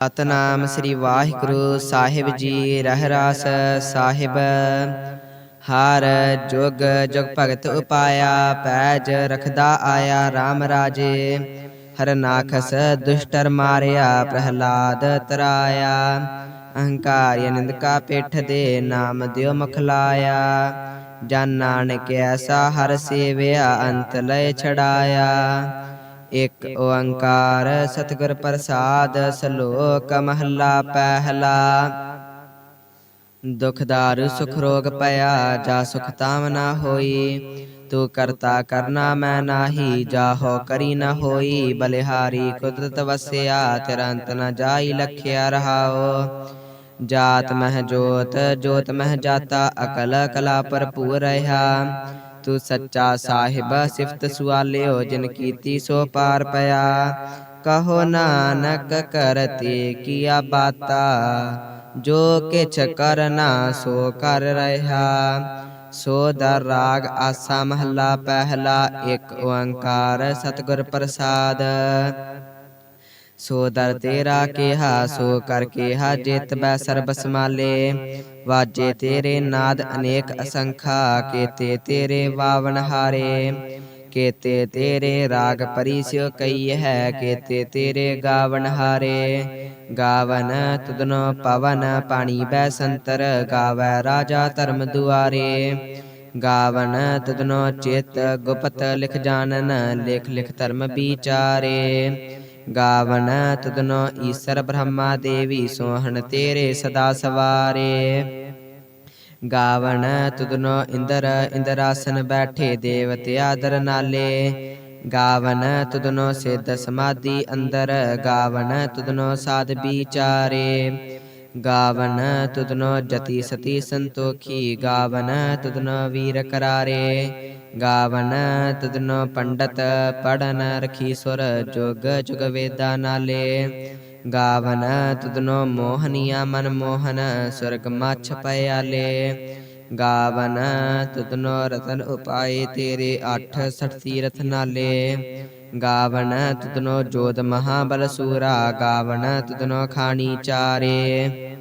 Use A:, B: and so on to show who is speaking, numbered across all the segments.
A: ਸਤਨਾਮ ਸ੍ਰੀ ਵਾਹਿਗੁਰੂ ਸਾਹਿਬ ਜੀ, ਰਹਿਰਾਸ ਸਾਹਿਬ। ਹਰ ਜੁਗ ਜੁਗ ਭਗਤ ਉਪਾਇਆ, ਪੈਜ ਰਖਦਾ ਆਇਆ RAM ਰਾਜੇ। ਹਰਨਾਖਸ ਦੁਸ਼ਟਰ ਮਾਰਿਆ, ਪ੍ਰਹਲਾਦ ਤਰਾਇਆ। ਅਹੰਕਾਰ ਨਿੰਦਕਾ ਪਿੱਠ ਦੇ ਨਾਮ ਦਿਓ ਮਖਲਾਇਆ ਜਨ ਨਾਨਕ ਐਸਾ ਹਰ ਸੇਵਿਆ, ਅੰਤ ਲੈ ਛੜਾਇਆ ਇਕ ਓੰਕਾਰ ਸਤਿਗੁਰ ਪ੍ਰਸਾਦ ਸ਼ਲੋਕ ਮਹੱਲਾ ਪਹਿਲਾ। ਦੁਖਦਾਰ ਸੁਖ ਰੋਗ ਪਿਆ, ਜਾ ਸੁਖ ਤਾਮ ਨਾ ਹੋਈ। ਤੂੰ ਕਰਤਾ ਕਰਨਾ ਮੈਂ ਨਾਹੀ, ਜਾਹੋ ਕਰੀ ਨਾ ਹੋਈ। ਬਲਿਹਾਰੀ ਕੁਦਰਤ ਵਸਿਆ, ਤਿਰੰਤ ਨ ਜਾਈ ਲਖਿਆ ਰਹਾਓ ਜਾਤ ਮਹਿ ਜੋਤ ਜੋਤ ਮਹਿ ਜਾਤਾ, ਅਕਲ ਕਲਾ ਭਰਪੂਰ ਰਹਾ। ਤੂੰ ਸੱਚਾ ਸਾਹਿਬ ਸਿਫਤ ਸੁਆਲਿਓ ਜਿਨ ਕੀਤੀ ਸੋ ਪਾਰ ਪਿਆ। ਕਹੋ ਨਾਨਕ ਕਰਤੇ ਕੀਆ ਬਾਤਾ, ਜੋ ਕਿਛ ਕਰਨਾ ਸੋ ਕਰ ਰਹਾ। ਸੋ ਦਰ ਰਾਗ ਆਸਾ ਮਹੱਲਾ ਪਹਿਲਾ, ਇੱਕ ਓੰਕਾਰ ਸਤਿਗੁਰ ਪ੍ਰਸਾਦ। ਸੋ ਦਰ ਤੇਰਾ ਕਿਹਾ ਸੋ ਕਰ ਕਿਹਾ ਜਿਤ ਬੈ ਸਰਬ ਸਮਾਲੇ ਵਾਜੇ ਤੇਰੇ ਨਾਦ ਅਨੇਕ ਅਸੰਖਾ। ਕੇਤੇ ਤੇਰੇ ਵਾਵਨ ਹਾਰੇ। ਕੇਤੇ ਤੇਰੇ ਰਾਗ ਪਰਿਸਿਓ ਕਈ ਹੈ। ਕੇਤੇ ਤੇਰੇ ਗਾਵਨ ਹਾਰੇ। ਗਾਵਨ ਤੁਦਨੋ ਪਵਨ ਪਾਣੀ ਬੈ ਸੰਤਰ। ਗਾਵੈ ਰਾਜਾ ਧਰਮ ਦੁਆਰੇ। ਗਾਵਨ ਤਦਨੋ ਚਿਤ ਗੁਪਤ ਲਿਖ ਜਾਣਨ। ਲਿਖ ਲਿਖ ਧਰਮ ਵਿਚਾਰੇ। ਗਾਵਨ ਤਦਨੋ ਈਸਰ ਬ੍ਰਹਮਾ ਦੇਵੀ ਸੋਹਣ ਤੇਰੇ ਸਦਾ ਸਵਾਰੇ। ਗਾਵਨ ਤੁਦਨੋ ਇੰਦਰ ਇੰਦਰਾਸਨ ਬੈਠੇ ਦੇਵਤੇ ਆਦਰ ਨਾਲੇ। ਗਾਵਨ ਤੁਦਨੋ ਸਿੱਧ ਸਮਾਧੀ ਅੰਦਰ ਗਾਵਨ ਤੁਦਨੋ ਸਾਧ ਵਿਚਾਰੇ। ਗਾਵਨ ਤੁਦਨੋ ਜਤੀ ਸਤੀ ਸੰਤੋਖੀ, ਗਾਵਨ ਤੁਦਨੋ ਵੀਰ ਕਰਾਰੇ। ਗਾਵਨ ਤੁਦਨੋ ਪੰਡਤ ਪੜਨ ਰਖੀ ਸੁਰ, ਜੁਗ ਜੁਗ ਵੇਦਾ ਨਾਲੇ। ਗਾਵਨ ਤੁਦਨੋ ਮੋਹਨੀਆ ਮਨ ਮੋਹਨ, ਸੁਰਗ ਮਛ ਪਿਆਲੇ ਗਾਵਨ ਤੁਦਨੋ ਰਤਨ ਉਪਾਏ ਤੇਰੇ ਅੱਠ ਸਠ ਤੀਰਥ ਗਾਵਨ ਤੁਦਨੋ ਜੋਤ ਮਹਾਬਲ ਸੂਰਾ ਗਾਵਨ ਤੁਦਨੋ ਖਾਣੀ ਚਾਰੇ।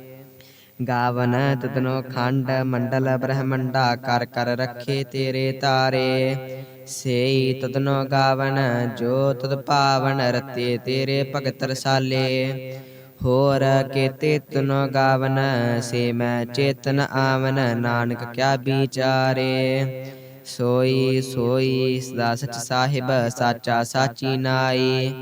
A: ਗਾਵਨ ਤਤਨੋ ਖੰਡ ਮੰਡਲ ਬ੍ਰਹਮੰਡਾ, ਕਰ ਕਰ ਰੱਖੇ ਤੇਰੇ ਤਾਰੇ। ਸੇਈ ਤਤਨੋ ਗਾਵਨ, ਜੋ ਤਦ ਪਾਵਨ, ਰਤੇ ਤੇਰੇ ਭਗਤ ਰਸਾਲੇ। ਹੋਰ ਕੇਤੇ ਤਨੋ ਗਾਵਨ, ਸੇ ਮੈਂ ਚੇਤਨ ਆਵਨ, ਨਾਨਕ ਕਿਆ ਵਿਚਾਰੇ। ਸੋਈ ਸੋਈ, ਸਦਾ ਸਚ ਸਾਹਿਬ, ਸਾਚਾ ਸਾਚੀ ਨਾਈ।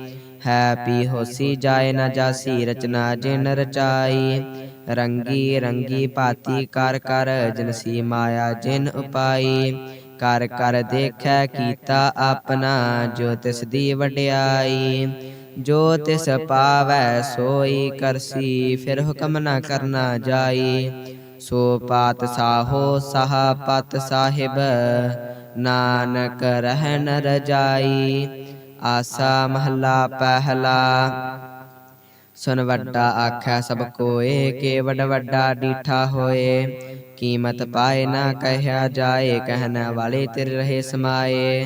A: ਹੈ ਪੀ ਹੋਸੀ ਜਾਏ ਨਾ ਜਾਸੀ, ਰਚਨਾ ਜਿਨ ਰਚਾਈ। ਰੰਗੀ ਰੰਗੀ ਭਾਤੀ ਕਰ ਕਰ ਜਿਨਸੀ ਮਾਇਆ ਜਿਨ ਉਪਾਈ। ਕਰ ਕਰ ਦੇਖੈ ਕੀਤਾ ਆਪਣਾ, ਜੋ ਤਿਸ ਦੀ ਵਡਿਆਈ। ਜੋ ਤਿਸ ਪਾਵੈ ਸੋਈ ਕਰਸੀ, ਫਿਰ ਹੁਕਮ ਨਾ ਕਰਨਾ ਜਾਈ। ਸੋ ਪਾਤ ਸਾਹੋ ਸਾਹ ਪਤ ਸਾਹਿਬ, ਨਾਨਕ ਰਹਿਣ ਰਜਾਈ। ਆਸਾ ਮਹੱਲਾ ਪਹਿਲਾ। ਸੁਨ ਵੱਡਾ ਆਖੈ ਸਭ ਕੋਏ ਕੇ ਵਡ ਵੱਡਾ ਡੀਠਾ ਹੋਏ। ਕੀਮਤ ਪਾਏ ਨਾ ਕਹਿਆ ਜਾਏ, ਕਹਿਣ ਵਾਲੇ ਤੇਰੇ ਰਹੇ ਸਮਾਏ।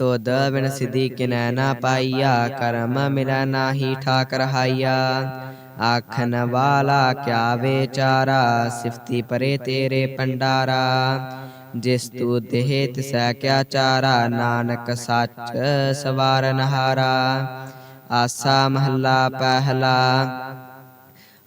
A: ਤੋਦ ਬਿਨ ਸਿਧੀ ਕਿਨੈ ਨਾ ਪਾਈਆ ਕਰਮ ਮਿਲੈ ਨਾਹੀ ਠਾਕ ਰਹਾਈਆ ਆਖਨ ਵਾਲਾ ਕਿਆ ਵਿਚਾਰਾ ਸਿਫਤੀ ਪਰੇ ਤੇਰੇ ਪੰਡਾਰਾ ਜਿਸ ਤੂ ਦੇਹ ਤਿਸੈ ਕਿਆ ਚਾਰਾ ਨਾਨਕ ਸੱਚ ਸਵਾਰਨ ਹਾਰਾ ਆਸਾ ਮਹੱਲਾ ਪਹਿਲਾ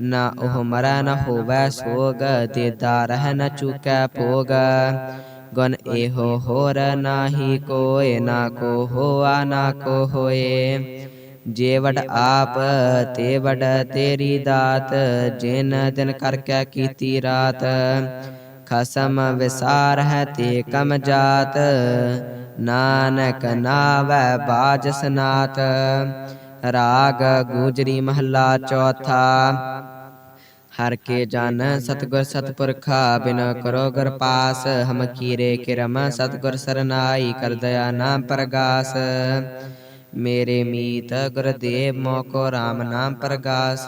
A: ਨਾ ਉਹ ਮਰੈ ਨਾ ਹੋਵੈ, ਸੋਗ ਦੇਦਾ ਰਹਿ ਨ ਚੁਕੈ ਭੋਗ। ਗੁਣ ਇਹੋ ਹੋਰ ਨਾਹੀ ਕੋਇ, ਨਾ ਕੋ ਹੋਆ, ਨਾ ਕੋ ਹੋਏ। ਜੇ ਵਡ ਆਪ, ਤੇ ਵਡ ਤੇਰੀ ਦਾਤ, ਜਿਨ ਦਿਨ ਕਰਕੇ ਕੀਤੀ ਰਾਤ। ਖਸਮ ਵਿਸਾਰ ਹੈ ਤੇ ਕਮ ਜਾਤ, ਨਾਨਕ ਨਾਵੈ ਬਾਜ ਸਨਾਤ। ਰਾਗ ਗੂਜਰੀ ਮਹੱਲਾ ਚੌਥਾ। ਹਰ ਕੇ ਜਨ ਸਤਗੁਰ ਸਤਪੁਰਖਾ, ਬਿਨ ਕਰੋ ਗੁਰ ਪਾਸ, ਹਮ ਕੀਰੇ ਕਿਰਮ ਸਤਗੁਰ ਸਰਨਾਈ, ਕਰ ਦਇਆ ਨਾਮ ਪ੍ਰਗਾਸ। ਮੇਰੇ ਮੀਤ ਗੁਰਦੇਵ ਮੋਕੋ RAM ਨਾਮ ਪ੍ਰਗਾਸ।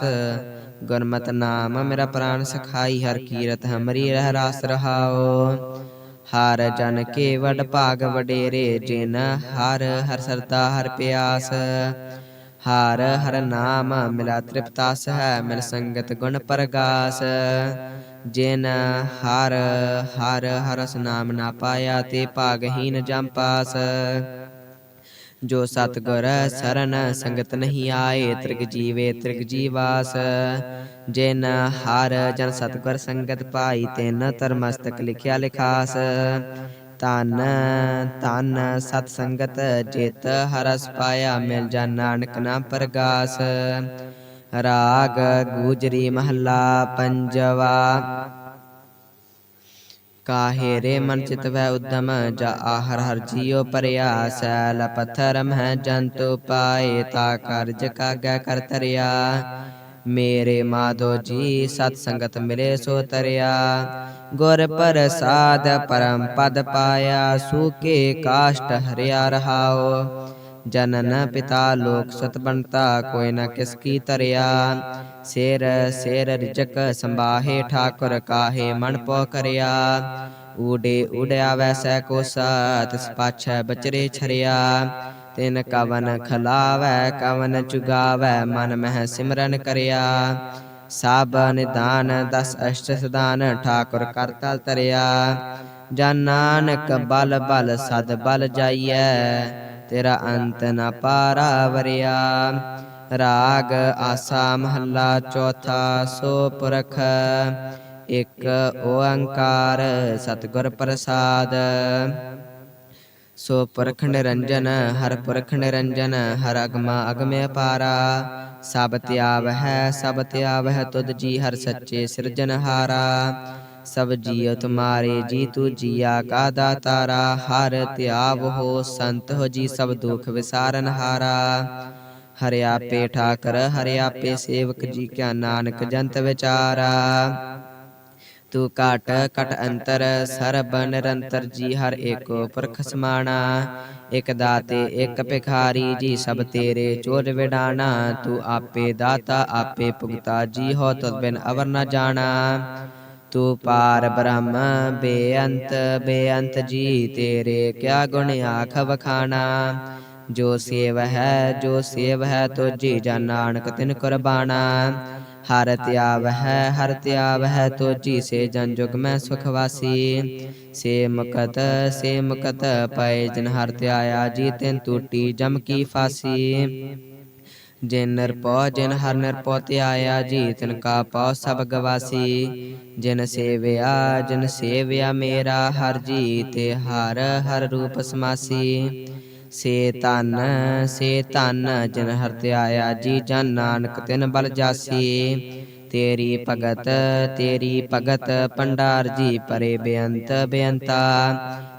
A: ਗੁਰਮਤਿ ਨਾਮ ਮੇਰਾ ਪ੍ਰਾਨ ਸਖਾਈ, ਹਰ ਕੀਰਤ ਹਮਰੀ ਰਹਿ ਰਾਸ ਰਹਾਓ ਹਰ ਜਨ ਕੇ ਵਡ ਭਾਗ ਵਡੇਰੇ, ਜਿਨ ਹਰ ਹਰ ਸਰਦਾ ਹਰ ਪਿਆਸ। ਹਾਰ ਹਰ ਨਾਮ ਮਿਲਾ ਤ੍ਰਿਪਤਾਸ ਹੈ ਮਿਲ ਸੰਗਤ ਗੁਣ ਪ੍ਰਗਾਸ। ਜਿਨ ਹਰ ਹਰ ਹਰਸ ਨਾਮ ਨਾ ਪਾਇਆ, ਤੇ ਭਾਗਹੀਨ ਜਮ ਪਾਸ। ਜੋ ਸਤਗੁਰ ਸਰਨ ਸੰਗਤ ਨਹੀਂ ਆਏ, ਤ੍ਰਿਗ ਜੀਵੇ ਤ੍ਰਿਗ ਜੀਵਾਸ। ਜਿਨ ਹਰ ਜਨ ਸਤਗੁਰ ਸੰਗਤ ਪਾਈ, ਤਿਨ ਤਰਮਸਤਕ ਲਿਖਿਆ ਲਿਖਾਸ। ਤਨ ਤਨ ਸਤ ਸੰਗਤ ਜਿਤ ਹਰਸ ਪਾਇਆ ਮਿਲ ਜਾ ਨਾਨਕ ਨਾਮ ਪ੍ਰਗਾਸ। ਰਾਗ ਗੂਜਰੀ ਮਹੱਲਾ ਪੰਜਵਾ। ਕਾਹੇ ਰੇ ਮਨ ਚਿਤ ਵੈ ਉਦਮ, ਜਾ ਆਹਰ ਹਰ ਜੀਉ ਪਰਿਆ, ਸੈਲ ਪੱਥਰ ਮਹਿ ਜੰਤੂ ਪਾਏ, ਤਾ ਕਰਜ ਕਾਗੈ ਕਰ ਤਰਿਆ। ਮੇਰੇ ਮਾਧੋ ਜੀ, ਸਤ ਸੰਗਤ ਮਿਲੇ ਸੋ ਤਰਿਆ। ਗੁਰ ਪ੍ਰਸਾਦ ਪਰਮ ਪਦ ਪਾਇਆ, ਸੂਕੇ ਕਾਸ਼ਟ ਹਰਿਆ ਰਹਾਓ ਜਨਨ ਪਿਤਾ ਲੋਕ ਸਤ ਬੰਤਾ ਕੋਈ ਨ ਕਿਸ ਕੀ ਤਰਿਆ। ਸੇਰ ਸੇਰ ਰਿਜਕ ਸੰਬਾਹੇ ਠਾਕੁਰ ਕਾਹੇ ਮਨ ਪੋ ਕਰਿਆ। ਊਡੇ ਉਡਿਆ ਵੈਸੈ ਕੋਸਾ ਤਿਸ ਪਾਛੈ ਬਚਰੇ ਛਰਿਆ। ਤਿਨ ਕਵਨ ਖਲਾਵੈ, ਕਵਨ ਚੁਗਾਵੈ, ਮਨ ਮਹਿ ਸਿਮਰਨ ਕਰਿਆ। ਸਭ ਨਿਦਾਨ ਦਸ ਅਸ਼ਟ ਸਦਾਨ ਠਾਕੁਰ ਕਰਤਲ ਤਰਿਆ। ਜਨ ਨਾਨਕ ਬਲ ਬਲ, ਸਦ ਬਲ ਜਾਈਐ, ਤੇਰਾ ਅੰਤ ਨ ਪਾਰਾ ਵਰਿਆ। ਰਾਗ ਆਸਾ ਮਹੱਲਾ ਚੌਥਾ, ਸੋ ਪੁਰਖ ਇੱਕ ਓੰਕਾਰ, ਸਤਗੁਰ ਪ੍ਰਸਾਦ। ਸੋ ਪੁਰਖ ਨਿਰੰਜਨ ਹਰ ਪੁਰਖ ਨਿਰੰਜਨ ਹਰ ਅਗਮਾ ਅਗਮੇ ਅਪਾਰਾ ਸਭ ਤਿਆਵ ਹੈ ਸਭ ਤਿਆਵ ਹੈ ਤੁਧ ਜੀ ਹਰ ਸੱਚੇ ਸਿਰਜਨਹਾਰਾ ਸਭ ਜੀਉ ਤੁਮਾਰੇ ਜੀ ਤੂ ਜੀਆ ਕਾ ਦਾਤਾਰਾ। ਹਰ ਧਿਆਵ ਹੋ ਸੰਤ ਹੋ ਜੀ ਸਭ ਦੁਖ ਵਿਸਾਰਨ ਹਾਰਾ। ਹਰਿ ਆਪੇ ਠਾਕਰ ਹਰਿ ਆਪੇ ਸੇਵਕ ਜੀ ਕਿਆ ਨਾਨਕ ਜੰਤ ਵਿਚਾਰਾ। ਤੂੰ ਕਾਟ ਕਟ ਅੰਤਰ ਸਰਬ ਨਿਰੰਤਰ ਜੀ ਹਰ ਏਕੋ ਪੁਰਖ ਸਮਾਣਾ। ਇਕ ਦਾਤੇ, ਇਕ ਭਿਖਾਰੀ, ਜੀ ਸਭ ਤੇਰੇ ਚੋਰ ਵਿਡਾਣਾ। ਤੂੰ ਆਪੇ ਦਾਤਾ, ਆਪੇ ਭੁਗਤਾ, ਜੀ ਹੋ ਤਦ ਬਿਨ ਅਵਰ ਨ ਜਾਣਾ। ਤੂੰ ਪਾਰ ਬ੍ਰਹਮ, ਬੇਅੰਤ ਬੇਅੰਤ ਜੀ, ਤੇਰੇ ਕਿਆ ਗੁਣ ਆਖ ਵਖਾਣਾ। ਜੋ ਸੇਵ ਹੈ, ਜੋ ਸੇਵ ਹੈ ਤੋਜੀ ਜਨ ਨਾਨਕ ਤਿਨ ਕੁਰਬਾਨਾ ਹਰ ਤਿਆਵ ਹੈ ਹਰ ਤਿਆਵ ਹੈ ਤੋਜੀ ਸੇ ਜਨ ਜੁਗ ਮੈਂ ਸੁਖ ਵਾਸੀ। ਸੇ ਮੁਕਤ ਸੇ ਮੁਕਤ ਪਏ ਜਿਨ ਹਰ ਧਿਆਇਆ ਜੀ ਤਿਨ ਟੂਟੀ ਜਮ ਕੀ ਫਾਸੀ। ਜਿਨ ਨਿਰਪਉ ਜਿਨ ਹਰ ਨਿਰਪਉ ਧਿਆਇਆ ਜੀ ਤਿਨ ਕਾ ਪਉ ਸਭ ਗਵਾਸੀ। ਜਿਨ ਸੇਵਿਆ ਜਿਨ ਸੇਵਿਆ ਮੇਰਾ ਹਰ ਜੀ ਤੇ ਹਰ ਹਰ ਰੂਪ ਸਮਾਸੀ। ਸੇ ਤਨ ਸੇ ਧਨ, ਜਨ ਹਰ ਧਿਆਇਆ ਜੀ ਜਨ ਨਾਨਕ, ਤਿਨ ਬਲ ਜਾਸੀ। ਤੇਰੀ ਭਗਤ ਤੇਰੀ ਭਗਤ ਪੰਡਾਰ ਜੀ ਪਰੇ ਬੇਅੰਤ, ਬੇਅੰਤਾ।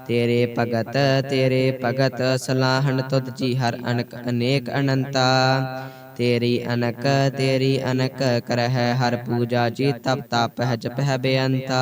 A: ਤੇਰੇ ਭਗਤ ਤੇਰੇ ਭਗਤ, ਸਲਾਹਣ ਤੁਧ ਜੀ ਹਰ ਅਨਕ, ਅਨੇਕ ਅਨੰਤਾ। ਤੇਰੀ ਅਨਕ ਤੇਰੀ ਅਨਕ ਕਰਹਿ ਹਰ ਪੂਜਾ ਜੀ, ਤਪ ਤਪ ਹੈ ਜਪ ਹੈ ਬੇਅੰਤਾ।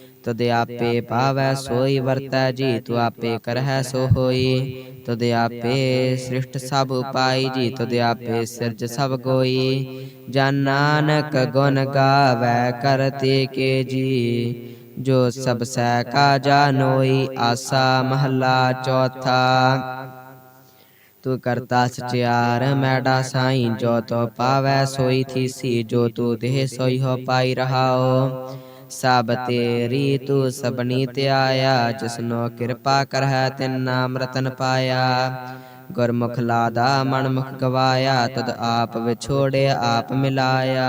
A: ਤੁਧ ਆਪੇ ਪਾਵੈ ਸੋਈ ਵਰਤੈ, ਜੀ ਤੂੰ ਆਪੇ ਕਰਹਿ ਸੋ ਹੋਈ ਤੁਧ ਆਪੇ ਸ੍ਰਿਸ਼ਟ ਸਭ ਉਪਾਈ, ਜੀ ਤੁਧ ਆਪੇ ਸਿਰਜ ਸਭ ਗੋਈ। ਜਨ ਨਾਨਕ ਗੁਣ ਗਾਵੈ ਕਰਤੇ ਕੇ ਜੀ। ਜੋ ਸਭ ਸੈ ਕਾ ਜਾਨੋਈ ਆਸਾ ਮਹਲਾ ਚੌਥਾ। ਤੂੰ ਕਰਤਾ ਸਚਿਆਰ ਮੈਡਾ ਸਾਈ, ਜੋ ਤੋ ਪਾਵੈ ਸੋਈ ਥੀਸੀ, ਜੋ ਤੂ ਦੇਹ ਸੋਈ ਹੋ ਪਾਈ ਰਹਾਓ। ਸਭ ਤੇਰੀ ਤੂੰ ਸਬਨੀ ਤੇ ਆਇਆ ਜਿਸਨੋ ਕਿਰਪਾ ਕਰਹਿ ਤਿਨ ਨਾਮ ਰਤਨ ਪਾਇਆ। ਗੁਰਮੁਖ ਲਾਦਾ ਮਨ ਮੁਖ ਗਵਾਇਆ ਤਦ ਆਪ ਵਿਛੋੜਿਆ ਆਪ ਮਿਲਾਇਆ।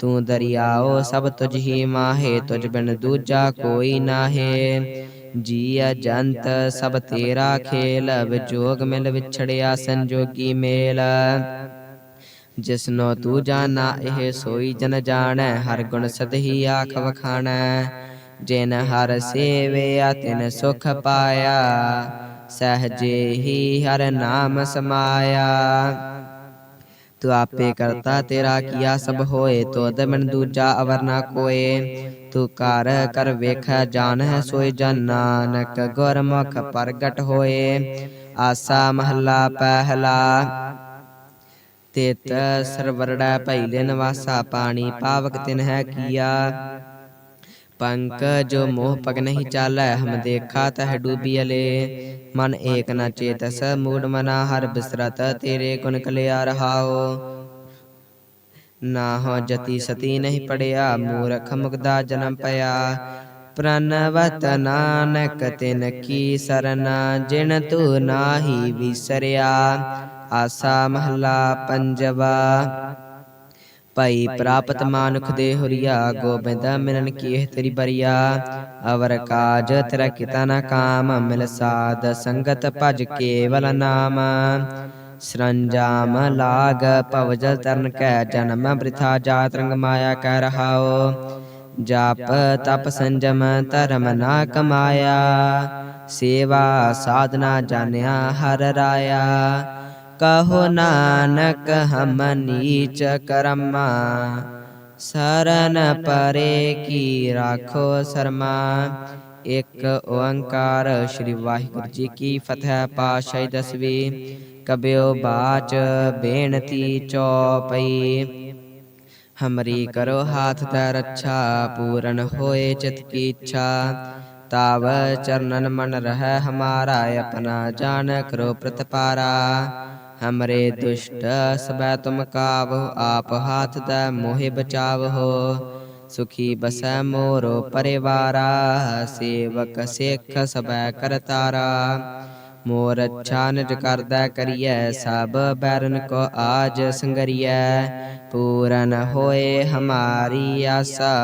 A: ਤੂੰ ਦਰਿਆਓ ਸਭ ਤੁਝ ਹੀ ਮਾਹੇ ਤੁਝ ਬਿਨ ਦੂਜਾ ਕੋਈ ਨਾਹੇ। ਜੀਅ ਜੰਤ ਸਭ ਤੇਰਾ ਖੇਲ ਵਿਜੋਗ ਮਿਲ ਵਿਛੜਿਆ ਸੰਜੋਗੀ ਮੇਲ। ਜਿਸਨੋ ਤੂੰ ਜਾਣਾ, ਇਹ ਸੋਈ ਜਨ ਜਾਣੈ, ਹਰ ਗੁਣ ਸਦਹੀ ਆਖ ਵਖਾਣੈ। ਜਿਨ ਹਰ ਸੇਵਿਆ, ਤਿਨ ਸੁਖ ਪਾਇਆ, ਸਹਜੇ ਹੀ ਹਰ ਨਾਮ ਸਮਾਇਆ। ਤੂੰ ਆਪੇ ਕਰਤਾ ਤੇਰਾ ਕੀਆ ਸਭ ਹੋਏ ਤੋਦ ਦਮਨ ਦੂਜਾ ਅਵਰ ਨਾ ਕੋਏ। ਤੂੰ ਕਰ ਕਰ ਵੇਖ, ਜਾਣੈ ਸੋਏ ਜਨ ਨਾਨਕ, ਗੁਰਮੁਖ ਪ੍ਰਗਟ ਹੋਏ। ਆਸਾ ਮਹੱਲਾ ਪਹਿਲਾ। ਤਿਤ ਸਰਵਰੜਾ ਭੈਲੇ ਨਿਵਾਸਾ ਪਾਣੀ ਪਾਵਕ ਤਿਨ ਹੈ ਕੀਆ। ਪੰਕ ਜੋ ਮੋਹ ਪਗ ਨਹੀਂ ਚਾਲੈ, ਹਮ ਦੇਖਾ ਤਹ ਡੂਬੀ ਮਨ ਏਕ ਨ ਚੇਤਸ, ਮੂੜ ਮਨਾ ਹਰ ਬਿਸਰਤ, ਤੇਰੇ ਗੁਣ ਕਲਿਆ ਰਹਾਓ ਨਾ ਹੋ ਜਤੀ ਸਤੀ ਨਹੀਂ ਪੜਿਆ, ਮੂਰਖ ਮੁਗਦਾ ਜਨਮ ਪਿਆ। ਪ੍ਰਨਵਤ ਨਾਨਕ ਤਿਨ ਕੀ ਸਰਨਾ, ਜਿਨ ਤੂ ਨਾਹੀ ਵਿਸਰਿਆ। ਆਸਾ ਮਹਲਾ ਪੰਜਵਾ। ਭਈ ਪ੍ਰਾਪਤ ਮਾਨੁਖ ਦੇ ਹੁਰੀਆ, ਗੋਬਿੰਦ ਮਿਲਨ ਕੀਹ ਤੇਰੀ ਬਰੀਆ। ਅਵਰ ਕਾਜ ਤੇਰਾ ਕਿਤਾ ਨਾ ਕਾਮ, ਮਿਲ ਸਾਧ ਸੰਗਤ ਭਜ ਕੇਵਲ ਨਾਮ। ਸਰੰਜਾਮ ਲਾਗ ਭਵਜਲ ਤਰਨ ਕੈ, ਜਨਮ ਬ੍ਰਿਥਾ ਜਾਤ ਰੰਗ ਮਾਇਆ ਕਹਿ ਰਹਾਓ ਜਾਪ ਤਪ ਸੰਜਮ ਧਰਮ ਨਾ ਕਮਾਇਆ। ਸੇਵਾ ਸਾਧਨਾ ਜਾਣਿਆ ਹਰ ਰਾਇਆ। ਕਹੋ ਨਾਨਕ ਹਮ ਨੀਚ ਕਰਮਾ ਸਰਨ ਪਰੇ ਕੀ ਰਾਖੋ ਸਰਮਾ ਇੱਕ ਓੰਕਾਰ ਸ੍ਰੀ ਵਾਹਿਗੁਰੂ ਜੀ ਕੀ ਫਤਿਹ ਪਾਸ਼ਾਹੀ ਦਸਵੀਂ ਕਬਿਓ ਬਾਚ ਬੇਨਤੀ ਚੌਪਈ ਹਮਰੀ ਕਰੋ ਹਾਥ ਤੈ ਰੱਛਾ ਪੂਰਨ ਹੋਏ ਚਿਤ ਕੀ ਇੱਛਾ ਤਾਵ ਚਰਨਨ ਮਨ ਰਹਿ ਹਮਾਰਾ ਆਪਣਾ ਜਾਣ ਕਰੋ ਪ੍ਰਤਪਾਰਾ ਹਮਰੇ ਦੁਸ਼ਟ ਸਬੈ ਤੁਮ ਕਾਵ ਆਪ ਹਾਥ ਤੈ ਮੋਹਿ ਬਚਾਵਹੋ ਸੁਖੀ ਬਸੈ ਮੋਰੋ ਪਰਿਵਾਰਾ ਸੇਵਕ ਸਿੱਖ ਸਬੈ ਕਰਤਾਰਾ ਮੋਰ ਅੱਛਾ ਨਿਜ ਕਰਦਾ ਕਰੀਐ ਸਭ ਬੈਰਨ ਕੋ ਆਜ ਸੰਗਰੀਐ ਪੂਰਨ ਹੋਏ ਹਮਾਰੀ ਆਸਾ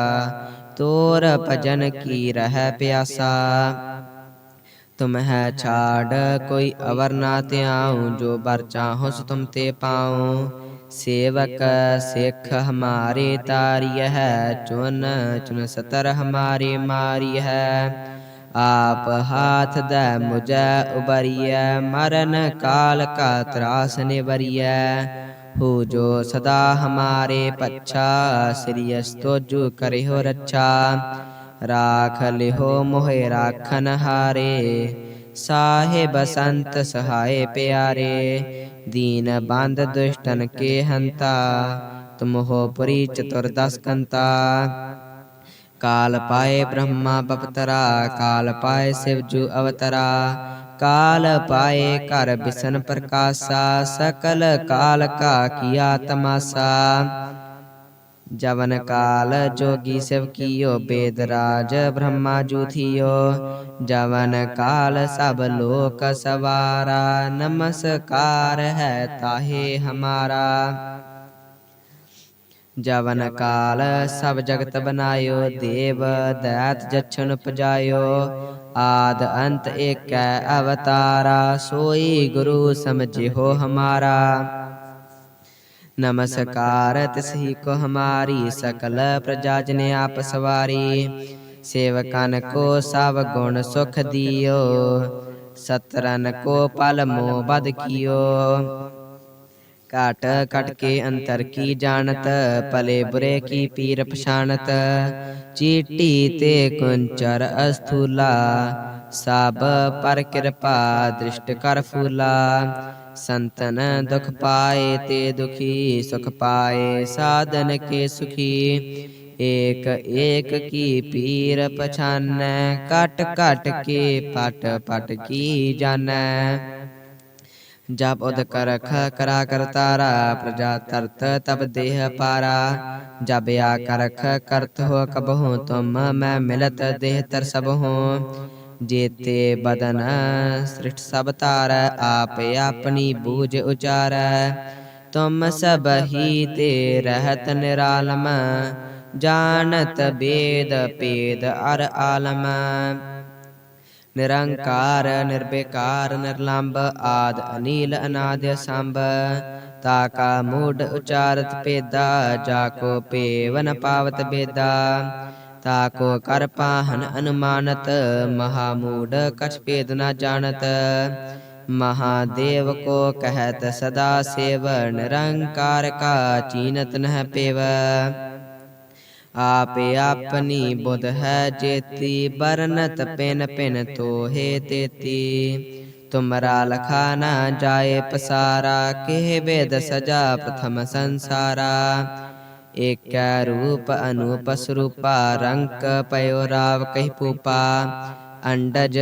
A: ਤੋਰ ਭਜਨ ਕੀ ਰਹਿ ਪਿਆਸਾ ਤੁਮ ਹੈ ਛਾੜ, ਕੋਈ ਅਵਰ ਨਾ ਧਿਆਉ, ਜੋ ਬਰ ਚਾਹੋ ਸੋ ਤੁਮ ਤੇ ਪਾਉ। ਸੇਵਕ ਸਿੱਖ ਹਮਾਰੇ ਤਾਰੀ ਹੈ, ਚੁਨ ਚੁਨ ਸਤਰ ਹਮਾਰੇ ਮਾਰੀ ਹੈ। ਆਪ ਹਾਥ ਦੇ ਮੁਝੈ ਉਬਰੀਐ, ਮਰਨ ਕਾਲ ਕਾ ਤਰਾਸ ਨਿਵਰੀਐ। ਹੋ ਜੋ ਸਦਾ ਹਮਾਰੇ ਪੱਛਾ, ਸ੍ਰੀ ਅਸਤੋਜੂ ਕਰਿਓ ਰੱਛਾ। ਰਾਖ ਲਿਹੋ ਮੋਹਿ ਰਾਖਨ ਹਾਰੇ ਸਾਹਿਬ ਸੰਤ ਸਹਾਏ ਪਿਆਰੇ ਦੀਨ ਬੰਦ ਦੁਸ਼ਟਨ ਕੇ ਹੰਤਾ ਤੁਮ ਹੋ ਪੁਰੀ ਚਤੁਰਦਸ ਕੰਤਾ ਕਾਲ ਪਾਏ ਬ੍ਰਹਮਾ ਬਪਤਰਾ ਕਾਲ ਪਾਏ ਸਿਵਜੂ ਅਵਤਰਾ ਕਾਲ ਪਾਏ ਕਰ ਬਿਸਨ ਪ੍ਰਕਾਸ਼ਾ ਸਕਲ ਕਾਲ ਕਾ ਕੀਆ ਤਮਾਸਾ ਜਵਨ ਕਾਲ ਜੋਗੀ ਸਿਵ ਕੀਓ ਬੇਦ ਰਾਜ ਬ੍ਰਹਮਾ ਜੂਥਿਓ। ਜਵਨ ਕਾਲ ਸਭ ਲੋਕ ਸਵਾਰਾ, ਨਮਸਕਾਰ ਹੈ ਤਾਹੇ ਹਮਾਰਾ। ਜਵਨ ਕਾਲ ਸਭ ਜਗਤ ਬਨਾਇਓ, ਦੇਵ ਦੈਤ ਜਛਨ ਉਪਜਾਇਓ। ਆਦ ਅੰਤ ਏਕੈ ਅਵਤਾਰਾ, ਸੋਈ ਗੁਰੂ ਸਮਝਿਓ ਹਮਾਰਾ। ਨਮਸਕਾਰ ਤਿਸਹੀ ਕੋ ਹਮਾਰੀ ਸਕਲ ਪ੍ਰਜਾ ਜਨ ਆਪ ਸਵਾਰੀ ਸੇਵਕਨ ਕੋ ਸਭ ਗੁਣ ਸੁਖ ਦਿਓ ਸਤਰਨ ਕੋ ਪਲ ਮੋ ਬਦ ਕੀਓ ਕਾਟ ਕਟ ਕੇ ਅੰਤਰ ਕੀ ਜਾਣਤ ਭਲੇ ਬੁਰੇ ਕੀ ਪੀਰ ਪਛਾਨਤ ਚੀਟੀ ਤੇ ਕੁੰਚਰ ਅਸਥੂਲਾ ਸਭ ਪਰ ਕਿਰਪਾ ਦ੍ਰਿਸ਼ਟ ਕਰ ਫੂਲਾ ਸੰਤਨ ਦੁਖ ਪਾਏ ਤੇ ਦੁਖੀ ਸੁਖ ਪਾਏ ਸਾਧਨ ਕੇ ਸੁਖੀ ਏਕ ਏਕ ਕੀ ਪੀਰ ਪਛਾਨੈ ਕਟ ਕਟ ਕੇ ਪਟ ਪਟ ਕੀ ਜਾਣੈ ਜਬ ਉਦ ਕਰਖ ਕਰਾ ਕਰਤਾਰਾ ਪ੍ਰਜਾ ਤਰਤ ਤਬ ਦੇਹ ਪਾਰਾ। ਜਬ ਆ ਕਰਖ ਕਰਤ ਹੋ ਕਬਹੂ, ਤੁਮ ਮੈਂ ਮਿਲਤ ਦੇਹ ਤਰ ਸਭ ਹੋ ਜੇਤੇ ਬਦਨ ਸ੍ਰਿਸ਼ਟ ਸਭ ਤਾਰ ਆਪ ਆਪਣੀ ਬੂਝ ਉਚਾਰੈ। ਤੁਮ ਸਭ ਹੀ ਤੇ ਰਹਤ ਨਿਰਾਲਮ, ਜਾਣਤ ਬੇਦ ਪੇਦ ਅਰ ਆਲਮ। ਨਿਰੰਕਾਰ ਨਿਰਬੇਕਾਰ ਨਿਰਲੰਭ ਆਦ, ਅਨੀਲ ਅਨਾਦ ਸੰਭ। ਤਾ ਕਾ ਮੂਡ ਉਚਾਰਤ ਪੇਦਾ ਜਾ ਕੋ ਪੇਵਨ ਪਾਵਤ ਬੇਦਾ ਤਾ ਕੋ ਕਰ ਪਾਹਨ ਅਨੁਮਾਨਤ, ਮਹਾ ਮੂਡ ਕਛ ਭੇਦ ਨ ਜਾਣਤ। ਮਹਾਦੇਵ ਕੋ ਕਹਿਤ ਸਦਾ ਸੇਵ, ਨਿਰੰਕਾਰ ਕਾ ਚੀਨਤ ਨਹਿ ਪੇਵ। ਆਪੇ ਆਪਣੀ ਬੁਧ ਹੈ ਜੇਤੀ ਬਰਨਤ ਪਿਨ ਪਿਨ ਤੋਹੇ ਤੇਤੀ। ਤੁਮਰਾ ਲਖਾ ਨਾ ਜਾਏ ਪਸਾਰਾ, ਕਿਹ ਵੇਦ ਸਜਾ ਪ੍ਰਥਮ ਸੰਸਾਰਾ। ਏਕ ਰੂਪ ਅਨੂਪ ਸਰੂਪਾ, ਰੰਕ ਪਇਓ ਰਾਵ ਕਹਿ ਪੂਪਾ। ਅੰਡਜ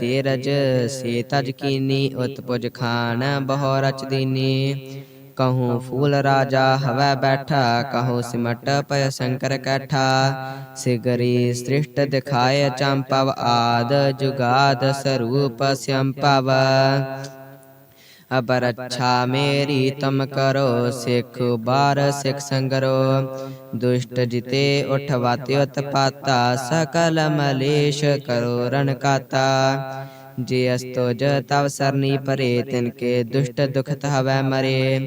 A: ਜੇਰਜ, ਸੇ ਤਜ ਕੀਨੀ, ਉਤਪੁਜ ਖਾਨ ਬਹੁ ਰਚ ਦੀਨੀ। ਕਹੂੰ, ਫੂਲ ਰਾਜਾ ਹਵੈ ਬੈਠਾ, ਕਹੂੰ ਸਿਮਟ ਪਇ ਸ਼ੰਕਰ ਕੈਠਾ। ਸਿਗਰੀ ਸ੍ਰਿਸ਼ਟ ਦਿਖਾਇ ਚੰਪਵ ਆਦ ਜੁਗਾਦ ਸਰੂਪ ਸੰਪਵ ਅਬ ਰੱਛਾ ਮੇਰੀ ਤਮ ਕਰੋ, ਸਿਖ ਬਾਰ ਸਿਖ ਸੰਗਰੋ। ਦੁਸ਼ਟ ਜਿਤੇ ਉਠਵਾਤੇ ਉਤਪਾਤਾ ਸਕਲ ਮਲੇਸ਼ ਕਰੋ ਰਣ ਕਾਤਾ। ਜੇ ਅਸਤੋਜ ਤਵ ਸਰਨੀ ਪਰੇ, ਤਿਨ ਕੇ ਦੁਸ਼ਟ ਦੁਖਤ ਹਵੈ ਮਰੇ।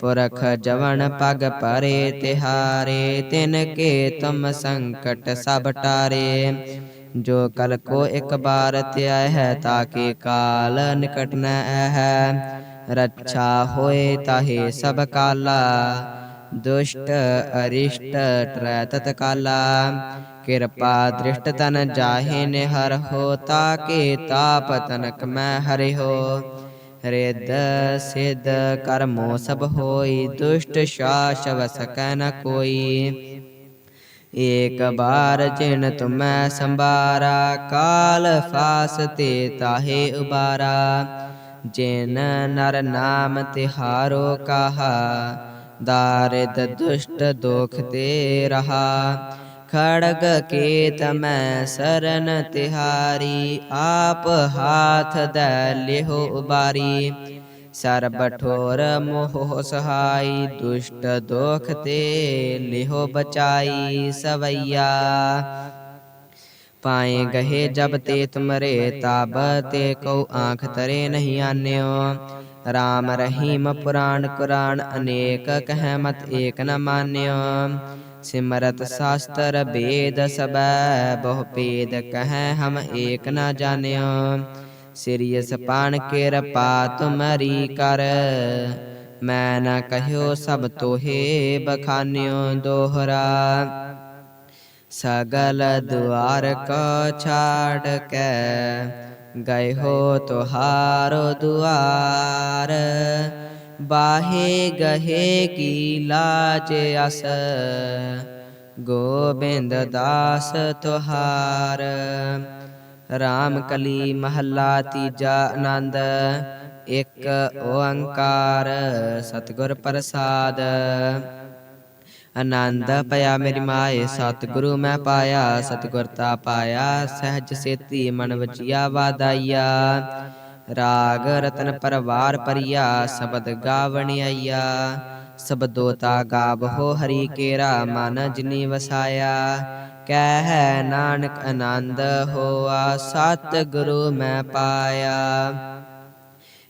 A: ਪੁਰਖ ਜਵਨ ਪਗ ਪਰੇ, ਤਿਹਾਰੇ, ਤਿਨ ਕੇ ਤੁਮ ਸੰਕਟ ਸਭ ਟਾਰੇ। ਜੋ ਕਲ ਕੋ ਇੱਕ ਬਾਰ ਧਿਆਇ ਹੈ ਤਾਕੇ ਕਾਲ ਨਿਕਟ ਨ ਹੈ ਰੱਛਾ ਹੋਏ ਤਾਹੇ ਸਭ ਕਾਲਾ। ਦੁਸ਼ਟ ਅਰਿਸ਼ਟ ਟਰੈ ਤਤਕਾਲਾ ਕਿਰਪਾ ਦ੍ਰਿਸ਼ਟ ਤਨ ਜਾਹੇ ਨਿਹਰ ਹੋ ਤਾਕੇ ਤਾਪ ਤਨਕ ਮੈਂ ਹਰਿ ਹੋ ਰਿਦ ਸਿਧ ਕਰਮੋ ਸਭ ਹੋਈ ਦੁਸ਼ਟ ਸ਼ਾਸ਼ਵ ਵਸਕੈ ਨ ਕੋਈ ਏਕ ਬਾਰ ਜਿਨ ਤੁਮੈ ਸੰਭਾਰਾ ਕਾਲ ਫਾਸ ਤੇ ਤਾਹੇ ਉਬਾਰਾ ਜਿਨ ਨਰ ਨਾਮ ਤਿਹਾਰੋ ਕਹਾ ਦਾਰਿਦ ਦੁਸ਼ਟ ਦੁਖ ਤੇ ਰਹਾ ਖੜਗ ਕੇਤ ਮੈਂ ਸਰਨ ਤਿਹਾਰੀ ਆਪ ਹਾਥ ਦੈ ਲਿਹੋ ਉਬਾਰੀ ਸਰਬ ਠੋਰ ਮੋਹ ਸਹਾਈ ਦੁਸ਼ਟ ਦੁਖ ਤੇ ਲਿਹੋ ਬਚਾਈ ਸਵਈਆ ਪਾਏ ਗਹੇ ਜਬ ਤੇ ਤੁਮਰੇ ਤਾਬ ਤੇ ਕਉ ਆਂਖ ਤਰੇ ਨਹੀਂ ਆਨਿਓ ਰਾਮ ਰਹੀਮ ਪੁਰਾਣ ਕੁਰਾਨ, ਅਨੇਕ ਕਹਿ ਮਤ ਏਕ ਨ ਮਾਨਿਓ। ਸਿਮਰਤ ਸ਼ਾਸਤਰ ਭੇਦ ਸਬੈ, ਬਹੁ ਭੇਦ ਕਹੈ ਹਮ ਏਕ ਨ ਜਾਣਿਓ। ਸਿਰਿਯਸ ਪਾਣ ਕਿਰਪਾ ਤੁਮਰੀ ਕਰ, ਮੈਂ ਨਾ ਕਹਿਓ ਸਭ ਤੋਹੇ ਬਖਾਨਿਓ ਦੋਹਰਾ। ਸਗਲ ਦੁਆਰ ਕੋ ਛਾੜ ਕੇ ਗਏ ਹੋ ਤੁਹਾਰੋ ਦੁਆਰ, ਬਾਹੇ ਗਹੇ ਕੀ ਲਾਜ ਅਸ। ਗੋਬਿੰਦ ਦਾਸ ਤੁਹਾਰ, ਰਾਮ ਕਲੀ ਮਹੱਲਾ ਤੀਜਾ ਆਨੰਦ, ਇੱਕ ਓੰਕਾਰ ਸਤਿਗੁਰ ਪ੍ਰਸਾਦ। ਆਨੰਦ ਪਿਆ ਮੇਰੀ ਮਾਏ ਸਤਿਗੁਰੂ ਮੈਂ ਪਾਇਆ ਸਤਿਗੁਰ ਤਾ ਪਾਇਆ ਸਹਿਜ ਸੇਤੀ ਮਨ ਵਚਿਆ ਵਾਦਾਈਆ ਰਾਗ ਰਤਨ ਪਰਵਾਰ ਪਰਿਆ ਸ਼ਬਦ ਗਾਵਣ ਆਈਆ ਸਬਦੋ ਤਾ ਗਾਵਹੋ ਹਰੀ ਕੇਰਾ ਮਨ ਜਿਨੀ ਵਸਾਇਆ। ਕਹਿ ਨਾਨਕ ਆਨੰਦ ਹੋਆ ਸਤ ਗੁਰੂ ਮੈਂ ਪਾਇਆ।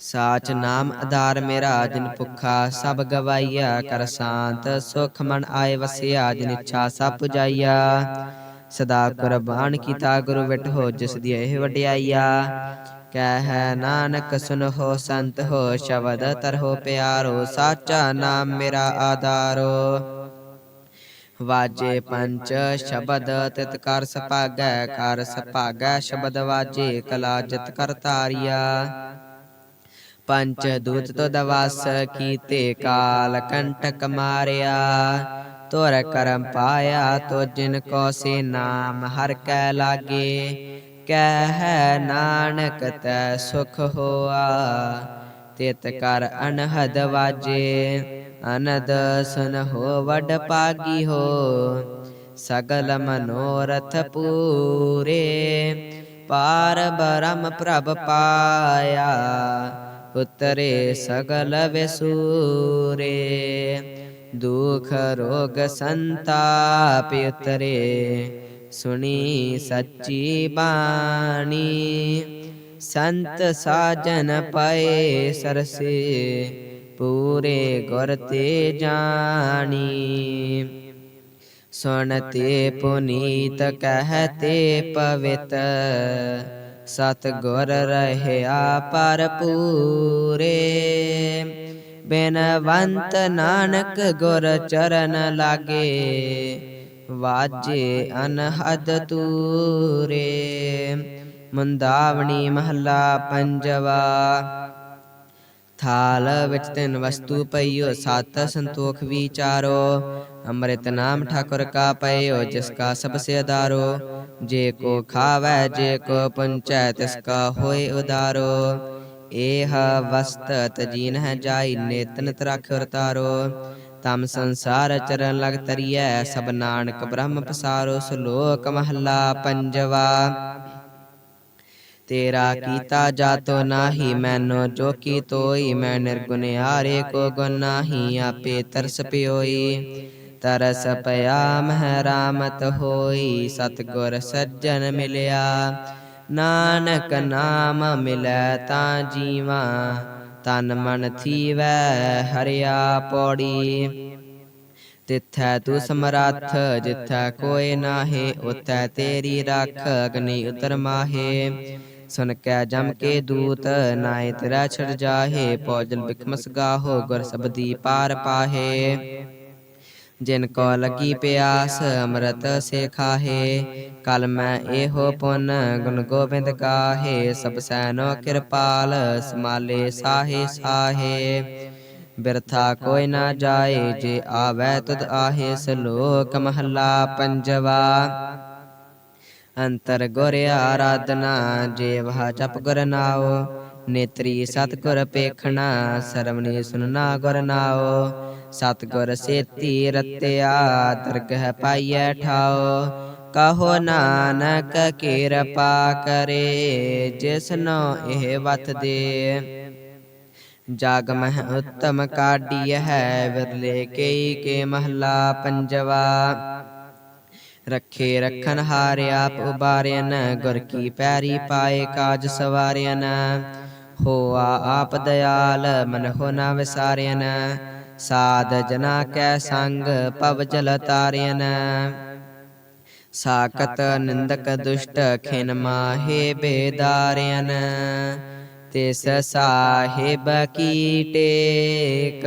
A: ਸਾਚ ਨਾਮ ਆਧਾਰ ਮੇਰਾ ਜਿਨ ਭੁੱਖਾ ਸਭ ਗਵਾਈਆ ਕਰ ਸ਼ਾਂਤ ਸੁਖ ਮਨ ਆਏ ਵਸਿਆ ਜਿਨ ਇੱਛਾ ਸਭ ਪੁਜਾਈਆ। ਸਦਾ ਕੁਰਬਾਨ ਕੀਤਾ ਗੁਰੂ ਵਿਟੋ ਜਿਸ ਦੀ ਇਹ ਵਡਿਆਈਆ। ਕਹਿ ਨਾਨਕ ਸੁਨਹੁ ਸੰਤ ਹੋ ਸ਼ਬਦ ਤਰਹੁ ਪਿਆਰੋ ਸਾਚਾ ਨਾਮ ਮੇਰਾ ਆਧਾਰੋ। ਵਾਜੇ ਪੰਚ ਸ਼ਬਦ ਤਿਤ ਕਰ ਸਪਾਗੈ ਕਰ ਸਪਾਗੈ ਸ਼ਬਦ ਵਾਜੇ ਕਲਾ ਜਿਤ ਕਰ ਤਾਰੀਆ ਪੰਚ ਦੂਤ ਤੋ ਦਵਾਸ ਕੀਤੇ ਕਾਲ ਕੰਟਕ ਮਾਰਿਆ। ਤੁਰ ਕਰਮ ਪਾਇਆ ਤੋ ਜਿਨ ਕੋ ਸੇ ਨਾਮ ਹਰ ਕੈ ਲਾਗੇ। ਕਹਿ ਨਾਨਕ ਤੈ ਸੁਖ ਹੋਆ, ਤਿਤ ਕਰ ਅਨਹਦ ਵਾਜੇ। ਅਨਦ ਸੁਨ ਹੋ ਵਡ ਪਾਗੀ ਹੋ, ਸਗਲ ਮਨੋਰਥ ਪੂਰੇ। ਪਾਰ ਬ੍ਰਹਮ ਪ੍ਰਭ ਪਾਇਆ ਉਤਰੇ ਸਗਲ ਵਿਸੂਰੇ, ਦੁਖ ਰੋਗ ਸੰਤਾਪ ਉਤਰੇ, ਸੁਣੀ ਸੱਚੀ ਬਾਣੀ। ਸੰਤ ਸਾਜਨ ਪਏ ਸਰਸੇ, ਪੂਰੇ ਗੁਰ ਤੇ ਜਾਣੀ। ਸੁਣਤੇ ਪੁਨੀਤ ਕਹਤੇ ਪਵਿੱਤ ਸਤ ਗੁਰ ਰਹਿਆ ਪਰ ਪੂਰੇ ਬਿਨਵੰਤ ਨਾਨਕ ਗੁਰ ਚਰਨ ਲਾਗੇ, ਵਾਜੇ ਅਨਹਦ ਤੂਰੇ। ਮੁੰਦਾਵਣੀ ਮਹੱਲਾ ਪੰਜਵਾ ਥਾਲ ਵਿੱਚ ਤਿੰਨ ਵਸਤੂ ਪਈਓ, ਸਤ ਸੰਤੋਖ ਵਿਚਾਰੋ। ਅੰਮ੍ਰਿਤ ਨਾਮ ਠਾਕੁਰ ਕਾ ਪਈਓ, ਜਿਸ ਕਾ ਸਭ ਸੇ ਅਦਾਰੋ ਜੇ ਕੋ ਖਾਵੈ, ਜੇ ਕੋ ਪੁੰਚੈ, ਤਿਸ ਕਾ ਹੋਏ ਉਦਾਰੋ। ਏਹ ਵਸਤ ਤਜੀਨ ਹੈ ਜਾਈ, ਨੇਤਨ ਨਿਤ ਰਖ ਤਾਰੋ ਤਮ ਸੰਸਾਰ ਚਰਨ ਲਗ ਤਰੀਐ, ਸਭ ਨਾਨਕ ਬ੍ਰਹਮ ਪਸਾਰੋ। ਸ਼ਲੋਕ ਮਹੱਲਾ ਪੰਜਵਾ। ਤੇਰਾ ਕੀਤਾ ਜਾਤੋ ਨਾਹੀ ਮੈਨੋ ਜੋ ਕੀ ਤੋਈ ਮੈਂ ਨਿਰਗੁਨਿਆਰੇ ਕੋ ਗੁਣ ਨਾਹੀ ਆਪੇ ਤਰਸ ਪਿਓਈ। ਤਰਸ ਪਿਆ ਮਹਿ ਰਾਮਤ ਹੋਈ। ਸਤਗੁਰ ਸੱਜਣ ਮਿਲਿਆ। ਨਾਨਕ ਨਾਮ ਮਿਲੈ ਤਾਂ ਜੀਵਾ। ਤਨ ਮਨ ਥੀਵੈ ਹਰਿਆ ਪੌੜੀ। ਤਿੱਥੈ ਤੂ ਸਮਰੱਥ ਜਿੱਥੈ ਕੋਇ ਨਾਹੀ ਉਥੈ ਤੇਰੀ ਰੱਖ ਅਗਨੀ ਉਤਰ ਮਾਹੇ ਸੁਨ ਕੈ ਜਮ ਕੇ ਦੂਤ ਨਾਇ ਤੇਰਾ ਛੜ ਜਾਹੇ ਪੌਜਲ ਬਿਖਮਸ ਗਾਹੋ, ਗੁਰ ਸਬਦੀ ਪਾਰ ਪਾਹੇ। ਜਿਨ ਕੋ ਲਗੀ ਪਿਆਸ, ਅੰਮ੍ਰਿਤ ਸੇ ਖਾਹੇ ਕਲ ਮੈਂ ਇਹੋ ਪੁੰਨ ਗੁਣ ਗੋਬਿੰਦ ਕਾਹੇ ਸਭ ਸੈਨੋ ਕਿਰਪਾਲ, ਸਮਾਲੇ ਸਾਹੇ ਸਾਹੇ। ਬਿਰਥਾ ਕੋਈ ਨਾ ਜਾਏ, ਜੇ ਆਵੈ ਤੁਧ ਆਹੇ, ਸਲੋਕ ਮਹੱਲਾ ਪੰਜਵਾ। ਅੰਤਰ ਗੁਰ ਆਰਾਧਨਾ ਜੇ ਵਹਾ ਜਪ ਗੁਰ ਨਾਉ, ਨੇਤਰੀ ਸਤਿਗੁਰ ਪੇਖਣਾ, ਸਰਵਣੀ ਸੁਨਣਾ ਗੁਰ ਨਾਉ, ਸਤਿਗੁਰ ਸੇਤੀ ਰਤਿਆ ਦਰਗਹ ਪਾਈਐ ਠਾਉ, ਕਹੋ ਨਾਨਕ ਕਿਰਪਾ ਕਰੇ ਜਿਸਨੋ ਇਹ ਵਤ ਦੇ। ਜਾਗ ਮਹ ਉੱਤਮ ਕਾਢੀ ਹੈ, ਵਿਰਲੇ ਕਈ ਕੇ ਮਹਲਾ ਪੰਜਵਾ। ਰੱਖੇ ਰਖਨ ਹਾਰ ਆਪ ਉਬਾਰਿਆਨ ਗੁਰ ਕੀ ਪੈਰੀ ਪਾਏ ਕਾਜ ਸਵਾਰਿਆਨ ਹੋਆ ਆਪ ਦਇਆਲ, ਮਨ ਹੋ ਨਾ ਵਿਸਾਰਿਆਨ ਸਾਧ ਜਨਾ ਕੈ ਸੰਗ, ਪਵ ਜਲ ਤਾਰਿਆਨ ਸਾਕਤ ਨਿੰਦਕ ਦੁਸ਼ਟ, ਖਿਨ ਮਾਹੇ ਬੇਦਾਰਿਆਨ ਤਿਸ ਸਾਹਿਬ ਕੀ ਟੇਕ